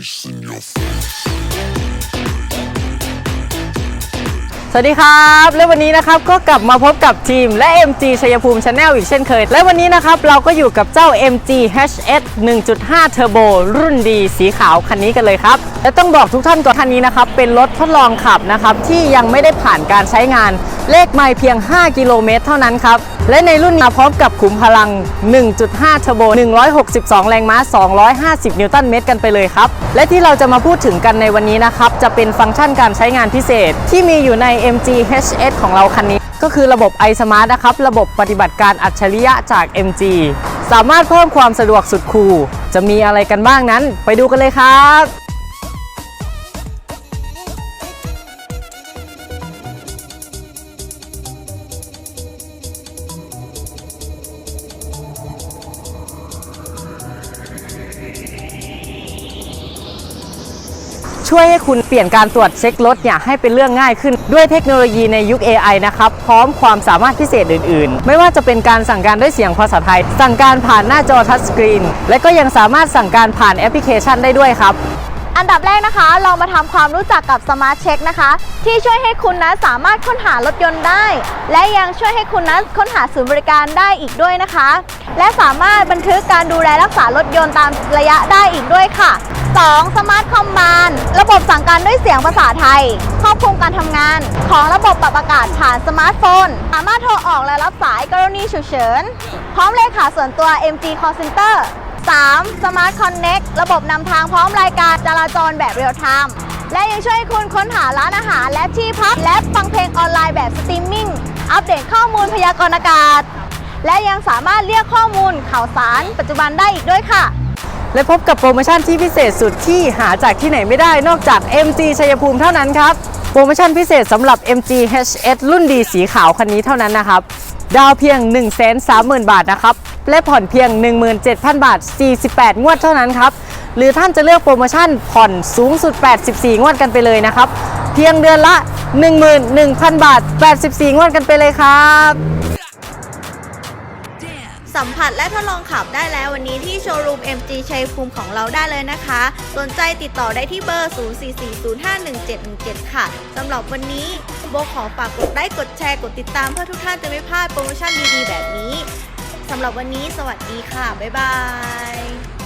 face in your face. สวัสดีครับ และวันนี้นะครับก็กลับมาพบกับทีมและ MG ชัยภูมิ Channel อีกเช่นเคย และวันนี้นะครับเราก็อยู่กับเจ้า MG HS 1.5 Turbo รุ่นดีสีขาวคันนี้กันเลยครับ และต้องบอกทุกท่านก่อนคันนี้นะครับ เป็นรถทดลองขับนะครับ ที่ยังไม่ได้ผ่านการใช้งาน เลขไมล์เพียง 5 กิโลเมตรเท่านั้นครับ และในรุ่นมาพร้อมกับขุมพลัง 1.5 Turbo 162 แรงม้า 250 นิวตันเมตรกันไปเลยครับ และที่เราจะมาพูดถึงกันในวันนี้นะครับจะเป็นฟังก์ชันการใช้งานพิเศษที่มีอยู่ใน MG HS ของเราคันนี้ ก็คือระบบ iSmart นะครับ ระบบปฏิบัติการอัจฉริยะจาก MG สามารถเพิ่มความสะดวกสุดคูลจะมีอะไรกันบ้างนั้น ไปดูกันเลยครับ ช่วยให้คุณเปลี่ยนการตรวจเช็ครถเนี่ยให้เป็นเรื่องง่ายขึ้นด้วยเทคโนโลยีในยุค AI นะครับพร้อมความสามารถพิเศษอื่น ๆ ไม่ว่าจะเป็นการสั่งการด้วยเสียงภาษาไทย สั่งการผ่านหน้าจอทัชสกรีนและก็ยังสามารถสั่งการผ่านแอปพลิเคชันได้ด้วยครับอันดับแรกนะคะ เรามาทำความรู้จักกับ Smart Check นะคะ ที่ช่วยให้คุณนะสามารถค้นหารถยนต์ได้ และยังช่วยให้คุณนะค้นหาศูนย์บริการได้อีกด้วยนะคะ และสามารถบันทึกการดูแลรักษารถยนต์ตามระยะได้อีกด้วยค่ะ 2. Smart Command ร บบสั่งการด้วยเสียงภาษาไทยควบคุมการทำงาน ของระบบปรับอากาศผ่านสมาร์ทโฟน สามารถโทรออกและรับสายกรณีฉุกเฉิน พร้อมเลขาส่วนตัว MG Call Center 3. Smart Connect ระบบนำทางพร้อมรายการจราจรแบบเรียลไทม์และยังช่วยคุณค้นหาร้านอาหารและที่พัก และฟังเพลงออนไลน์แบบสตรีมมิ่ง อัปเดตข้อมูลพยากรณ์อากาศ และยังสามารถเรียกข้อมูลข่าวสารปัจจุบันได้อีกด้วยค่ะ และพบกับโปรโมชั่นที่พิเศษสุดที่หาจากที่ไหนไม่ได้นอกจาก MG ชัยภูมิเท่านั้นครับ โปรโมชั่นพิเศษสำหรับ MG HS รุ่นดีสีขาวคันนี้เท่านั้นนะครับ ดาวเพียง 130,000 บาทนะครับ และผ่อนเพียง 17,000 บาท 48 งวดเท่านั้นครับ หรือท่านจะเลือกโปรโมชั่นผ่อนสูงสุด 84 งวดกันไปเลยนะครับ เพียงเดือนละ 11,000 บาท 84 งวดกันไปเลยครับ สัมผัสและทดลองขับได้แล้ววันนี้ที่โชว์รูม MG ชัยภูมิของเราได้เลยนะคะ สนใจติดต่อได้ที่เบอร์ 0440511717 ค่ะสำหรับวันนี้โบขอฝากกดไลค์กดแชร์กดติดตามเพื่อทุกท่านจะไม่พลาดโปรโมชั่นดีๆ แบบนี้สำหรับวันนี้สวัสดีค่ะ บ๊ายบาย